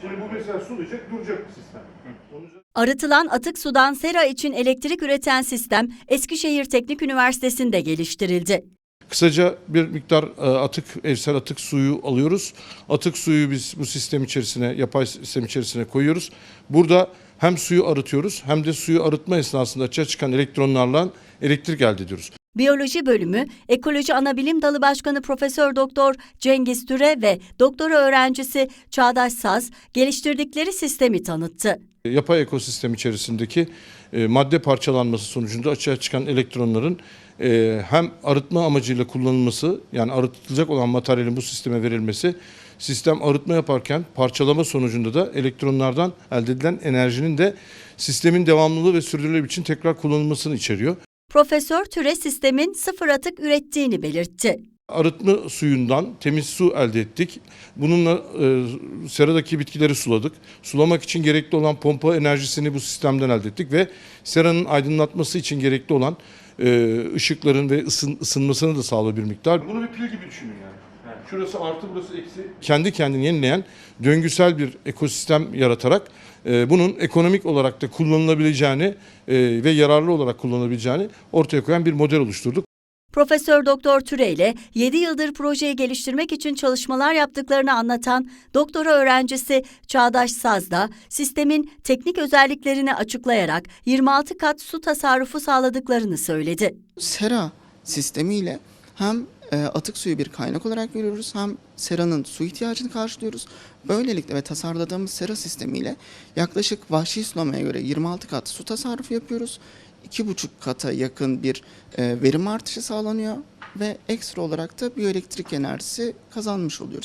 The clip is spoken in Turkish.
Şimdi bu mesela sulayacak duracak bu sistem. Arıtılan atık sudan sera için elektrik üreten sistem Eskişehir Teknik Üniversitesi'nde geliştirildi. Kısaca bir miktar e, atık, evsel atık suyu alıyoruz. Atık suyu biz bu sistem içerisine, yapay sistem içerisine koyuyoruz. Burada hem suyu arıtıyoruz hem de suyu arıtma esnasında açığa çıkan elektronlarla elektrik elde ediyoruz. Biyoloji bölümü Ekoloji Anabilim Dalı Başkanı Profesör Doktor Cengiz Türe ve doktora öğrencisi Çağdaş Saz geliştirdikleri sistemi tanıttı. Yapay ekosistem içerisindeki e, madde parçalanması sonucunda açığa çıkan elektronların e, hem arıtma amacıyla kullanılması yani arıtılacak olan materyalin bu sisteme verilmesi sistem arıtma yaparken parçalama sonucunda da elektronlardan elde edilen enerjinin de sistemin devamlılığı ve sürdürülebilir için tekrar kullanılmasını içeriyor. Profesör Türe sistemin sıfır atık ürettiğini belirtti. Arıtma suyundan temiz su elde ettik. Bununla e, seradaki bitkileri suladık. Sulamak için gerekli olan pompa enerjisini bu sistemden elde ettik ve seranın aydınlatması için gerekli olan e, ışıkların ve ısın, ısınmasını da sağlıyor bir miktar. Bunu bir pil gibi düşünün yani. Şurası artı burası eksi. Kendi kendini yenileyen döngüsel bir ekosistem yaratarak e, bunun ekonomik olarak da kullanılabileceğini e, ve yararlı olarak kullanılabileceğini ortaya koyan bir model oluşturduk. Profesör Doktor Türe ile 7 yıldır projeyi geliştirmek için çalışmalar yaptıklarını anlatan doktora öğrencisi Çağdaş Saz da sistemin teknik özelliklerini açıklayarak 26 kat su tasarrufu sağladıklarını söyledi. Sera sistemiyle hem e, atık suyu bir kaynak olarak görüyoruz hem seranın su ihtiyacını karşılıyoruz. Böylelikle ve tasarladığımız sera sistemiyle yaklaşık vahşi sulamaya göre 26 kat su tasarrufu yapıyoruz. 2,5 kata yakın bir e, verim artışı sağlanıyor ve ekstra olarak da biyoelektrik enerjisi kazanmış oluyoruz.